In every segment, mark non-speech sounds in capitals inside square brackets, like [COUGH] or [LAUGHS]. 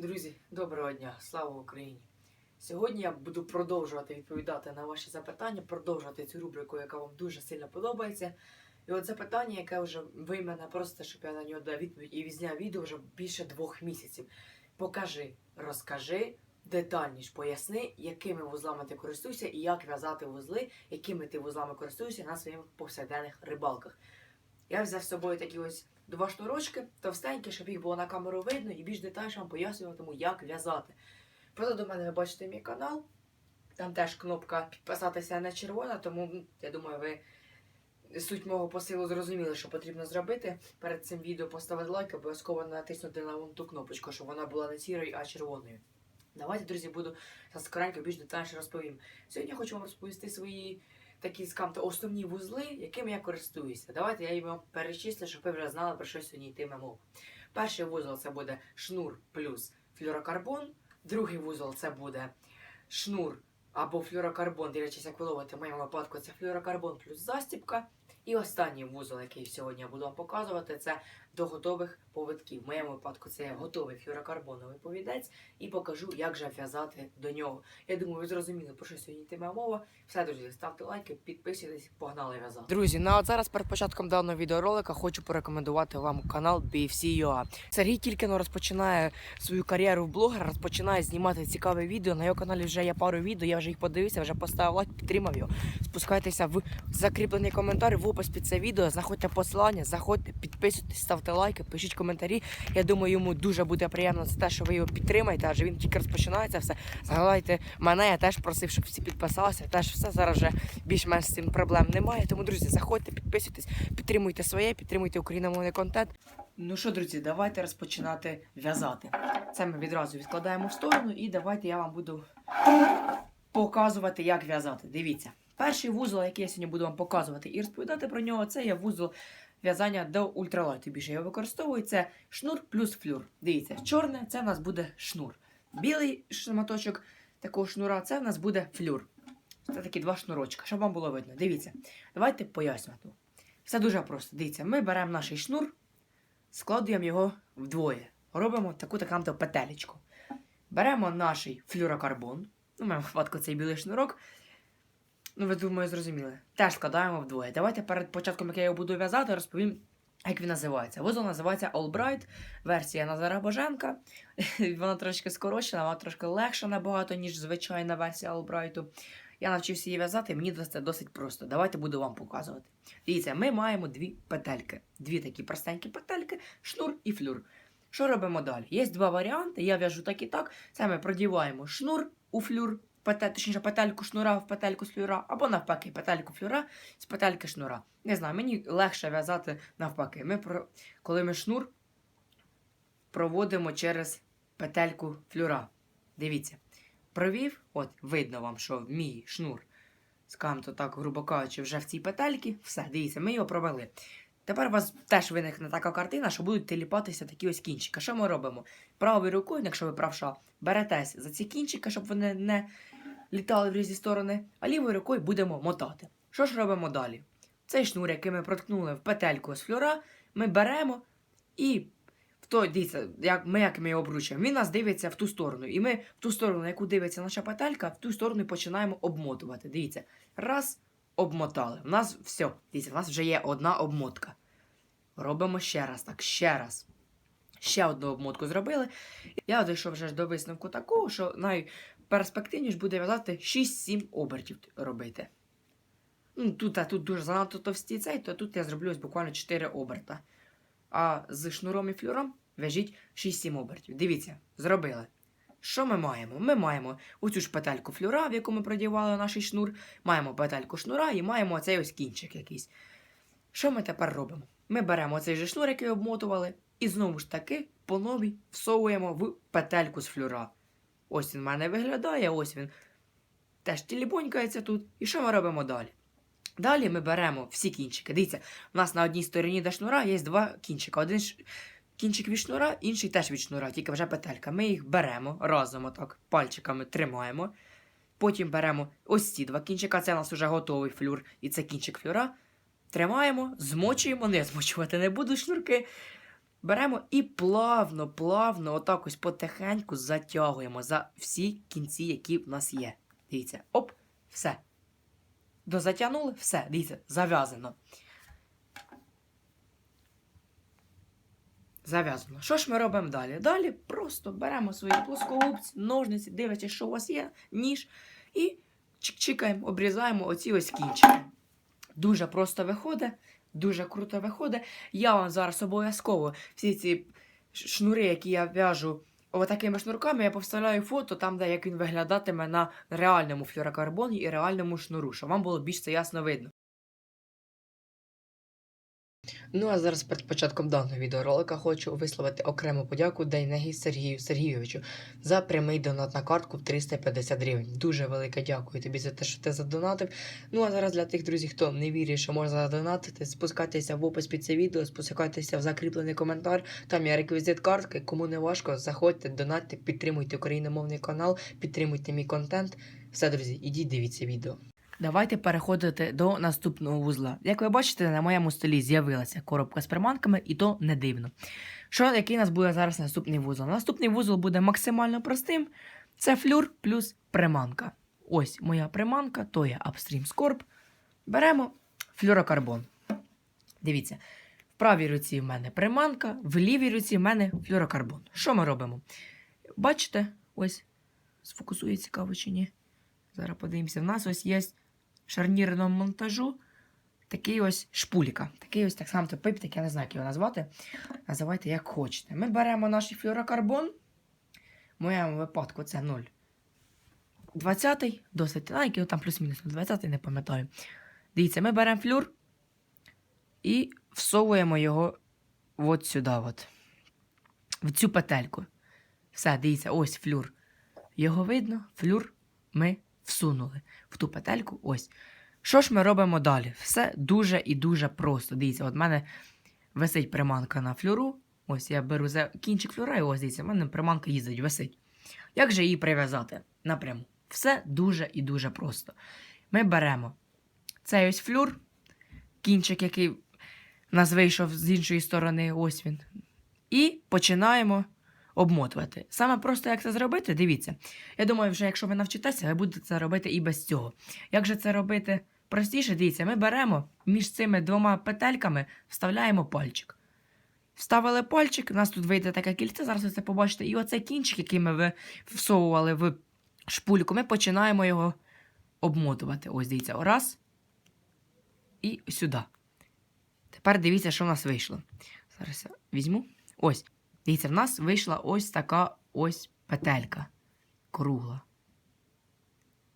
Друзі, доброго дня! Слава Україні! Сьогодні я буду продовжувати відповідати на ваші запитання, продовжувати цю рубрику, яка вам дуже сильно подобається. І от запитання, яке вже ви мене просите, щоб я на нього дав відповідь і відзняв відео вже більше двох місяців. Покажи, розкажи, детальніше поясни, якими вузлами ти користуєшся і як в'язати вузли, якими ти вузлами користуєшся на своїх повсякденних рибалках. Я взяв з собою такі ось два шнурочки, товстенькі, щоб їх було на камеру видно і більш детальніше вам пояснюватиму, як в'язати. Позаду мене ви бачите мій канал. Там теж кнопка підписатися не червона, тому я думаю, ви суть мого посилу зрозуміли, що потрібно зробити. Перед цим відео поставити лайк, обов'язково натиснути на вон ту кнопочку, щоб вона була не сірою, а червоною. Давайте, друзі, буду зараз скоренько більш детальніше розповім. Сьогодні хочу вам розповісти свої такі скамто основні вузли, якими я користуюся. Давайте я їм перечислю, щоб ви вже знали, про що сьогодні йтиме мова. Перший вузол це буде шнур плюс флюрокарбон. Другий вузол це буде шнур або флюрокарбон, дивлячись, як виловити. В моєму випадку це флюрокарбон плюс застіпка. І останній вузол, який сьогодні я буду показувати, це до готових повитків. В моєму випадку це готовий флюрокарбоновий повідець, і покажу, як же в'язати до нього. Я думаю, ви зрозуміли, про що сьогодні йтиме мова. Все, друзі, ставте лайки, підписуйтесь, погнали в'язати. Друзі, ну а зараз перед початком даного відеоролика хочу порекомендувати вам канал BFC.ua. Сергій тільки розпочинає свою кар'єру в блогера, розпочинає знімати цікаве відео. На його каналі вже є пару відео, я вже їх подивився, вже поставив лайк, підтримав його. Спускайтеся в закріплений коментар, опис під це відео, знаходьте посилання, заходьте, підписуйтесь, ставте лайки, пишіть коментарі. Я думаю, йому дуже буде приємно за те, що ви його підтримаєте, адже він тільки розпочинається все. Згадайте мене, я теж просив, щоб всі підписалися. Теж все зараз вже більш-менш з цим проблем немає. Тому, друзі, заходьте, підписуйтесь, підтримуйте своє, підтримуйте україномовний контент. Ну що, друзі, давайте розпочинати в'язати. Це ми відразу відкладаємо в сторону, і давайте я вам буду показувати, як в'язати. Дивіться. Перший вузол, який я сьогодні буду вам показувати і розповідати про нього, це є вузол в'язання до ультралайту. Більше його використовую. Це шнур плюс флюр. Дивіться, чорне це в нас буде шнур. Білий шматочок такого шнура це в нас буде флюр. Це такі два шнурочка, щоб вам було видно. Дивіться, давайте пояснювати. Все дуже просто. Дивіться, ми беремо наш шнур, складуємо його вдвоє. Робимо таку такамто петелечку. Беремо наш флюрокарбон. Ну, в моєму випадку цей білий шнурок. Ну, ви думаю, зрозуміли. Теж складаємо вдвоє. Давайте перед початком, як я його буду в'язати, розповім, як він називається. Вузол називається Albright, версія Назара Боженка. [LAUGHS] Вона трошки скорочена, вона трошки легша набагато, ніж звичайна версія Albright. Я навчився її в'язати, мені це досить просто. Давайте буду вам показувати. Дивіться, ми маємо дві петельки. Дві такі простенькі петельки, шнур і флюр. Що робимо далі? Є два варіанти. Я в'яжу так і так. Це ми продіваємо шнур у флюр, петель, точніше петельку шнура в петельку флюра, або навпаки, петельку флюра з петельки шнура. Не знаю, мені легше в'язати навпаки. Ми про... Коли ми шнур проводимо через петельку флюра. Дивіться. Провів, от, видно вам, що мій шнур, скажімо так, грубо кажучи, вже в цій петельці. Все, дивіться, ми його провели. Тепер у вас теж виникне така картина, що будуть теліпатися такі ось кінчики. Що ми робимо? Правою рукою, якщо ви правша, беретесь за ці кінчики, щоб вони не літали в різні сторони, а лівою рукою будемо мотати. Що ж робимо далі? Цей шнур, який ми проткнули в петельку з флюра, ми беремо і в той, дивіться, як ми як ми його обручуємо, він нас дивиться в ту сторону. І ми в ту сторону, на яку дивиться наша петелька, в ту сторону починаємо обмотувати. Дивіться, раз, обмотали. У нас все, дивіться, у нас вже є одна обмотка. Робимо ще раз, так, ще раз. Ще одну обмотку зробили. Я дійшов вже до висновку такого, що найперспективніше буде в'язати 6-7 обертів робити. Ну, тут, а тут дуже занадто товсті цей, то тут я зроблю ось буквально 4 оберта. А з шнуром і флюром в'яжіть 6-7 обертів. Дивіться, зробили. Що ми маємо? Ми маємо оцю ж петельку флюра, в яку ми продівали наш шнур, маємо петельку шнура і маємо оцей ось кінчик якийсь. Що ми тепер робимо? Ми беремо цей же шнур, який обмотували, і знову ж таки по новій всовуємо в петельку з флюра. Ось він в мене виглядає, ось він теж тілібонькається тут. І що ми робимо далі? Далі ми беремо всі кінчики. Дивіться, у нас на одній стороні до шнура є два кінчика. Один кінчик від шнура, інший теж від шнура, тільки вже петелька. Ми їх беремо разом, отак, пальчиками тримаємо. Потім беремо ось ці два кінчика, це у нас вже готовий флюр, і це кінчик флюра. Тримаємо, змочуємо, не змочувати не буду шнурки. Беремо і плавно, плавно, отак ось потихеньку затягуємо за всі кінці, які в нас є. Дивіться, оп, все. Дозатягнули, все, дивіться, зав'язано. Зав'язано. Що ж ми робимо далі? Далі просто беремо свої плоскогубці, ножниці, дивитися, що у вас є, ніж, і чик-чикаємо, обрізаємо оці ось кінчики. Дуже просто виходить, дуже круто виходить. Я вам зараз обов'язково всі ці шнури, які я в'яжу отакими шнурками, я повставляю фото там, де як він виглядатиме на реальному флюрокарбоні і реальному шнуру, щоб вам було більш це ясно видно. Ну а зараз перед початком даного відеоролика хочу висловити окрему подяку Дейнегі Сергію Сергійовичу за прямий донат на картку в 350 гривень. Дуже велике дякую тобі за те, що ти задонатив. Ну а зараз для тих друзів, хто не вірить, що можна задонатити, спускайтеся в опис під це відео, спускайтеся в закріплений коментар. Там є реквізит картки. Кому не важко, заходьте, донатьте, підтримуйте україномовний канал, підтримуйте мій контент. Все, друзі, ідіть дивіться відео. Давайте переходити до наступного вузла. Як ви бачите, на моєму столі з'явилася коробка з приманками, і то не дивно. Що, який у нас буде зараз наступний вузол? Наступний вузол буде максимально простим. Це флюр плюс приманка. Ось моя приманка, то є Upstream Scorp. Беремо флюрокарбон. Дивіться, в правій руці в мене приманка, в лівій руці в мене флюрокарбон. Що ми робимо? Бачите, ось сфокусує цікаво чи ні. Зараз подивимося. В нас ось є шарнірного монтажу такий ось шпулька. Такий ось так само пип, так я не знаю, як його назвати. Називайте як хочете. Ми беремо наш флюрокарбон. В моєму випадку це 0. 20 досить ну, там плюс-мінус 20-й, не пам'ятаю. Дивіться, ми беремо флюр і всовуємо його от сюди, от, в цю петельку. Все, дивіться, ось флюр. Його видно, флюр ми всунули в ту петельку. Ось. Що ж ми робимо далі? Все дуже і дуже просто. Дивіться, от в мене висить приманка на флюру. Ось я беру за кінчик флюра, і ось дивіться, в мене приманка їздить, висить. Як же її прив'язати напряму? Все дуже і дуже просто. Ми беремо цей ось флюр, кінчик, який нас вийшов з іншої сторони, ось він. І починаємо обмотувати. Саме просто як це зробити, дивіться. Я думаю, вже якщо ви навчитеся, ви будете це робити і без цього. Як же це робити простіше, дивіться, ми беремо між цими двома петельками, вставляємо пальчик. Вставили пальчик, у нас тут вийде таке кільце, зараз ви це побачите. І оцей кінчик, який ми всовували в шпульку, ми починаємо його обмотувати. Ось дивіться, раз. І сюди. Тепер дивіться, що в нас вийшло. Зараз я візьму. Ось. Дивіться, в нас вийшла ось така ось петелька кругла.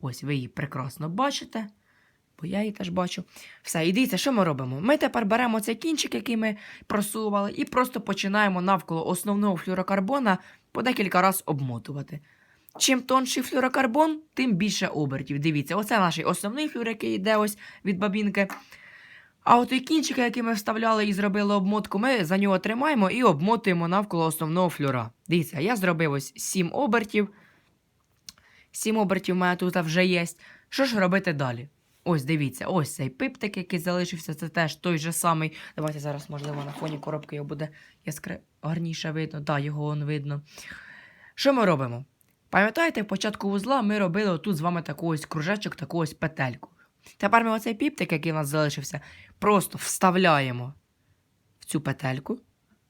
Ось ви її прекрасно бачите, бо я її теж бачу. Все, і дивіться, що ми робимо? Ми тепер беремо цей кінчик, який ми просували, і просто починаємо навколо основного флюрокарбона по декілька разів обмотувати. Чим тонший флюрокарбон, тим більше обертів. Дивіться, оце наш основний флюр, який йде ось від бабінки. А от той кінчик, який ми вставляли і зробили обмотку, ми за нього тримаємо і обмотуємо навколо основного флюра. Дивіться, я зробив ось 7 обертів. 7 обертів у мене тут вже є. Що ж робити далі? Ось дивіться, ось цей пиптик, який залишився, це теж той же самий. Давайте зараз, можливо, на фоні коробки його буде яскра... гарніше видно. Так, да, його он видно. Що ми робимо? Пам'ятаєте, в початку вузла ми робили отут з вами таку ось кружечок, таку ось петельку. Тепер ми оцей піптик, який у нас залишився, просто вставляємо в цю петельку.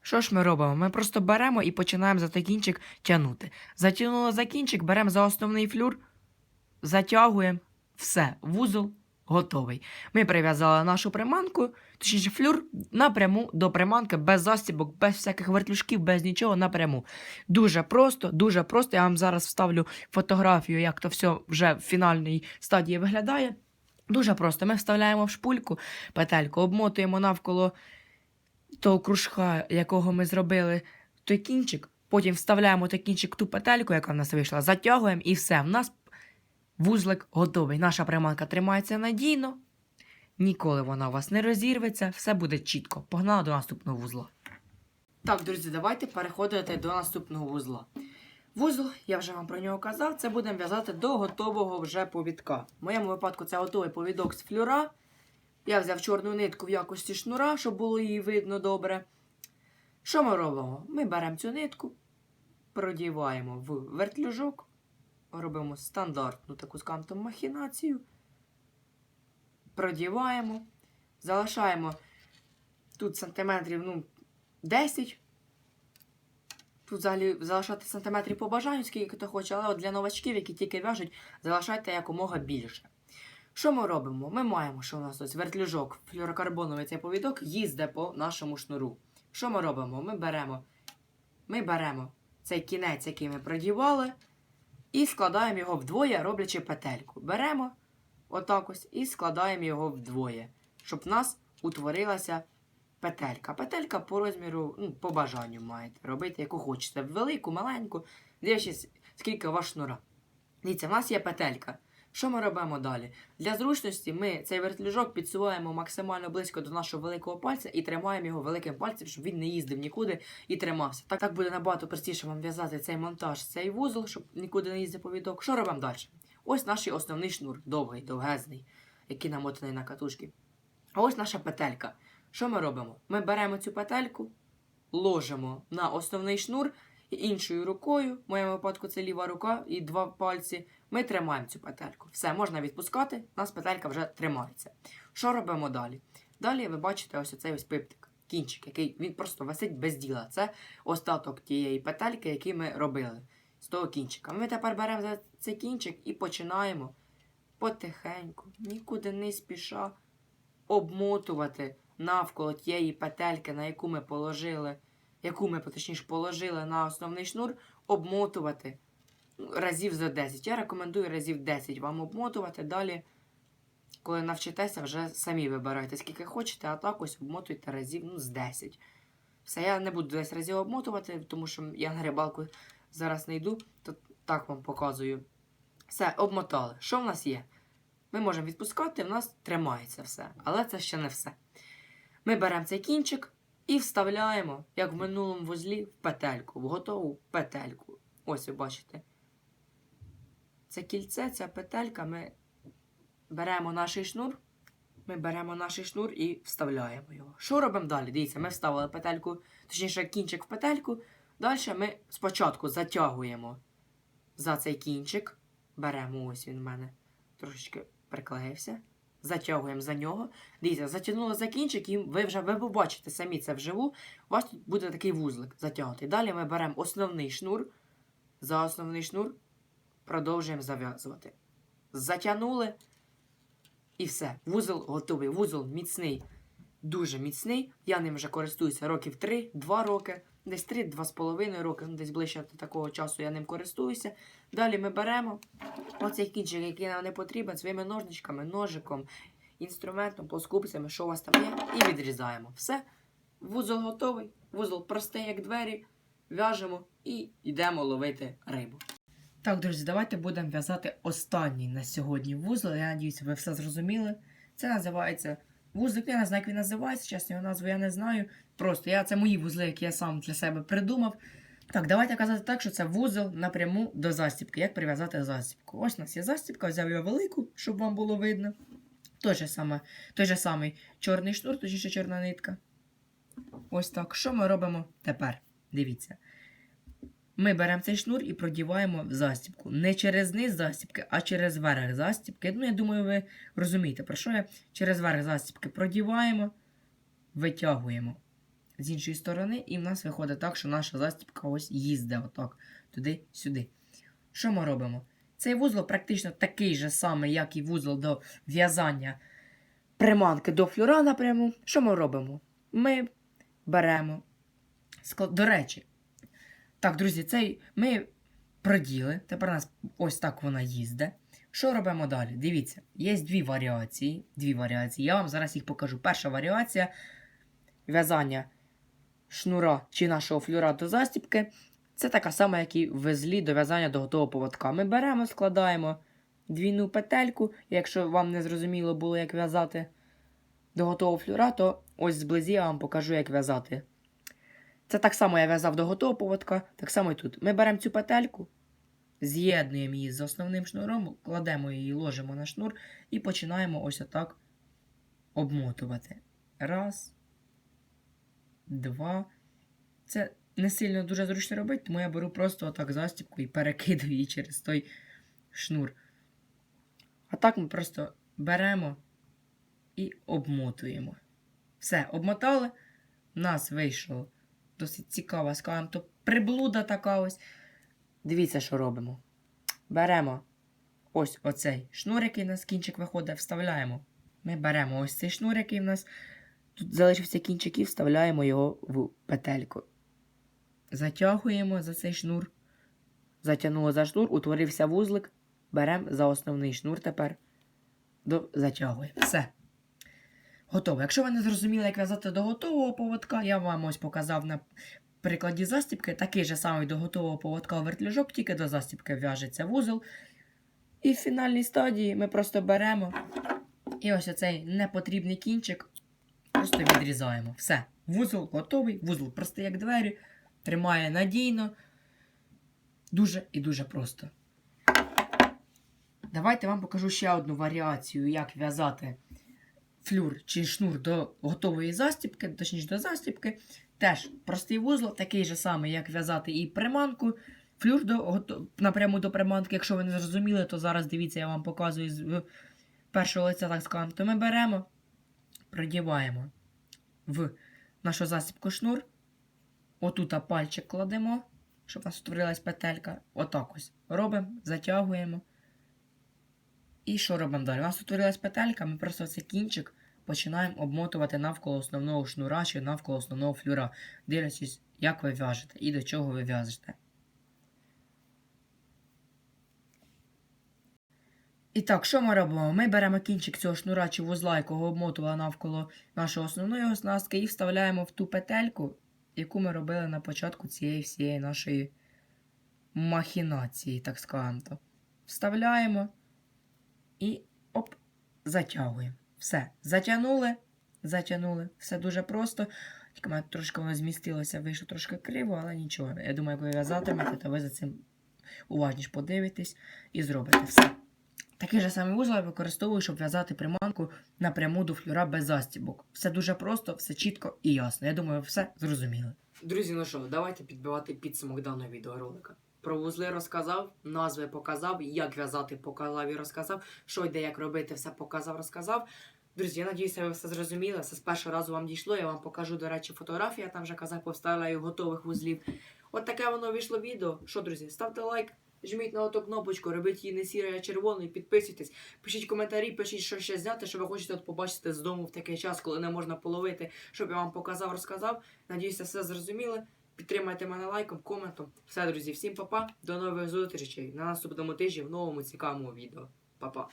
Що ж ми робимо? Ми просто беремо і починаємо за той кінчик тягнути. Затягнули за кінчик, беремо за основний флюр, затягуємо. Все, вузол готовий. Ми прив'язали нашу приманку, точніше флюр напряму до приманки, без застібок, без всяких вертлюжків, без нічого напряму. Дуже просто, дуже просто. Я вам зараз вставлю фотографію, як то все вже в фінальній стадії виглядає. Дуже просто. Ми вставляємо в шпульку петельку, обмотуємо навколо того кружка, якого ми зробили той кінчик. Потім вставляємо той кінчик ту петельку, яка в нас вийшла, затягуємо і все. В нас вузлик готовий. Наша приманка тримається надійно. Ніколи вона у вас не розірветься, все буде чітко. Погнали до наступного вузла. Так, друзі, давайте переходити до наступного вузла. Вузол, я вже вам про нього казав, це будемо в'язати до готового вже повідка. В моєму випадку це готовий повідок з флюра. Я взяв чорну нитку в якості шнура, щоб було її видно добре. Що ми робимо? Ми беремо цю нитку, продіваємо в вертлюжок, робимо стандартну таку з кантом махінацію, продіваємо, залишаємо тут сантиметрів ну, 10. Тут взагалі залишати сантиметрів по бажанню, скільки хто хоче, але от для новачків, які тільки в'яжуть, залишайте якомога більше. Що ми робимо? Ми маємо, що у нас ось вертлюжок, флюорокарбоновий цей повідок їздить по нашому шнуру. Що ми робимо? Ми беремо, ми беремо цей кінець, який ми продівали, і складаємо його вдвоє, роблячи петельку. Беремо отак ось і складаємо його вдвоє, щоб в нас утворилася петелька. Петелька по розміру, ну, по бажанню маєте робити, яку хочете. Велику, маленьку, дивлячись, скільки у вас шнура. Дивіться, в нас є петелька. Що ми робимо далі? Для зручності ми цей вертлюжок підсуваємо максимально близько до нашого великого пальця і тримаємо його великим пальцем, щоб він не їздив нікуди і тримався. Так, так буде набагато простіше вам в'язати цей монтаж, цей вузол, щоб нікуди не їздив повідок. Що робимо далі? Ось наш основний шнур, довгий, довгезний, який намотаний на катушки. А ось наша петелька. Що ми робимо? Ми беремо цю петельку, ложимо на основний шнур і іншою рукою, в моєму випадку це ліва рука і два пальці. Ми тримаємо цю петельку. Все, можна відпускати, у нас петелька вже тримається. Що робимо далі? Далі ви бачите ось оцей ось пиптик, кінчик, який він просто висить без діла. Це остаток тієї петельки, який ми робили з того кінчика. Ми тепер беремо за цей кінчик і починаємо потихеньку, нікуди не спіша обмотувати навколо тієї петельки, на яку ми положили, яку ми точніше положили на основний шнур, обмотувати ну, разів за 10. Я рекомендую разів 10 вам обмотувати. Далі, коли навчитеся, вже самі вибирайте, скільки хочете, а так ось обмотуйте разів ну, з 10. Все, я не буду 10 разів обмотувати, тому що я на рибалку зараз не йду, то так вам показую. Все, обмотали. Що в нас є? Ми можемо відпускати, в нас тримається все. Але це ще не все. Ми беремо цей кінчик і вставляємо, як в минулому вузлі, в петельку, в готову петельку. Ось ви бачите. Це кільце, ця петелька, ми беремо наш шнур. Ми беремо наш шнур і вставляємо його. Що робимо далі? Дивіться, ми вставили петельку, точніше, кінчик в петельку. Далі ми спочатку затягуємо за цей кінчик. Беремо, ось він в мене трошечки приклеївся. Затягуємо за нього. Дивіться, затягнули за кінчик, і ви вже ви побачите самі це вживу. У вас тут буде такий вузлик затягнутий. Далі ми беремо основний шнур. За основний шнур продовжуємо зав'язувати. Затягнули. І все. Вузол готовий. Вузол міцний, дуже міцний. Я ним вже користуюся років 3-2 роки. Десь 3-2,5 роки, ну, десь ближче до такого часу я ним користуюся. Далі ми беремо оцей кінчик, який нам не потрібен, своїми ножничками, ножиком, інструментом, плоскупцями, що у вас там є, і відрізаємо. Все. Вузол готовий, вузол простий, як двері. В'яжемо і йдемо ловити рибу. Так, друзі, давайте будемо в'язати останній на сьогодні вузол. Я надіюся, ви все зрозуміли. Це називається вузлик. Я не знаю, як він називається, чесно, його назву я не знаю. Просто я це мої вузли, які я сам для себе придумав. Так, давайте казати так, що це вузол напряму до застібки. Як прив'язати застібку? Ось у нас є застібка, взяв я велику, щоб вам було видно. Той же, саме, той же самий чорний шнур, точніше чорна нитка. Ось так. Що ми робимо тепер? Дивіться. Ми беремо цей шнур і продіваємо в застібку. Не через низ застібки, а через верх застібки. Ну, я думаю, ви розумієте, про що я через верх застібки продіваємо, витягуємо з іншої сторони, і в нас виходить так, що наша застібка ось їздить отак, туди-сюди. Що ми робимо? Цей вузол практично такий же самий, як і вузол до в'язання приманки до флюра напряму. Що ми робимо? Ми беремо. До речі, так, друзі, цей ми проділи. Тепер у нас ось так вона їздить. Що робимо далі? Дивіться, є дві варіації. Дві варіації. Я вам зараз їх покажу. Перша варіація в'язання шнура чи нашого флюра до застібки. Це така сама, як і в везлі до в'язання до готового поводка. Ми беремо, складаємо двійну петельку. Якщо вам не зрозуміло було, як в'язати до готового флюра, то ось зблизі я вам покажу, як в'язати. Це так само я в'язав до готового поводка, так само і тут. Ми беремо цю петельку, з'єднуємо її з основним шнуром, кладемо її, ложимо на шнур і починаємо ось отак обмотувати. Раз, два, Це не сильно дуже зручно робити, тому я беру просто отак застібку і перекидаю її через той шнур. А так ми просто беремо і обмотуємо. Все, обмотали. У нас вийшло досить цікава, скажімо, то приблуда така ось. Дивіться, що робимо. Беремо ось оцей шнур, який у нас кінчик виходить, вставляємо. Ми беремо ось цей шнур, який в нас тут залишився кінчик, і вставляємо його в петельку. Затягуємо за цей шнур. Затягнуло за шнур, утворився вузлик. Беремо за основний шнур тепер. До... Затягуємо. Все. Готово. Якщо ви не зрозуміли, як в'язати до готового поводка, я вам ось показав на прикладі застібки. Такий же самий до готового поводка вертлюжок, тільки до застібки в'яжеться вузол. І в фінальній стадії ми просто беремо і ось оцей непотрібний кінчик просто відрізаємо. Все. Вузол готовий, вузол простий, як двері, тримає надійно. Дуже і дуже просто. Давайте вам покажу ще одну варіацію, як в'язати флюр чи шнур до готової застібки, точніше до застібки. Теж простий вузол, такий же самий, як в'язати і приманку. Флюр до, напряму до приманки, якщо ви не зрозуміли, то зараз дивіться, я вам показую з першого лиця, так скажемо. То ми беремо, продіваємо в нашу засібку шнур. Отут пальчик кладемо, щоб у нас утворилась петелька. Отак ось. Робимо, затягуємо. І що робимо далі? У нас утворилась петелька, ми просто цей кінчик починаємо обмотувати навколо основного шнура чи навколо основного флюра, дивлячись, як ви в'яжете і до чого ви в'яжете. І так, що ми робимо? Ми беремо кінчик цього шнура чи вузла, якого обмотували навколо нашої основної оснастки, і вставляємо в ту петельку, яку ми робили на початку цієї всієї нашої махінації, так скажемо. Вставляємо і оп, затягуємо. Все. Затягнули, затягнули. Все дуже просто. Тільки трошки воно змістилося, вийшло трошки криво, але нічого. Я думаю, як ви в'язатимете, то ви за цим уважніше подивитесь і зробите все. Такий же самий вузол я використовую, щоб в'язати приманку напряму до флюра без застібок. Все дуже просто, все чітко і ясно. Я думаю, ви все зрозуміли. Друзі, ну що, давайте підбивати підсумок даного відеоролика. Про вузли розказав, назви показав, як в'язати показав і розказав, що йде, як робити, все показав, розказав. Друзі, я надіюся, ви все зрозуміли. Все з першого разу вам дійшло. Я вам покажу, до речі, фотографії, я там вже казав, поставила готових вузлів. От таке воно вийшло відео. Що, друзі, ставте лайк, жміть на оту кнопочку, робіть її не сірою, а червоною, підписуйтесь, пишіть коментарі, пишіть, що ще зняти, що ви хочете от побачити з дому в такий час, коли не можна половити, щоб я вам показав, розказав. Надіюся, все зрозуміли. Підтримайте мене лайком, коментом. Все, друзі, всім па-па, до нових зустрічей на наступному тижні в новому цікавому відео. Па-па.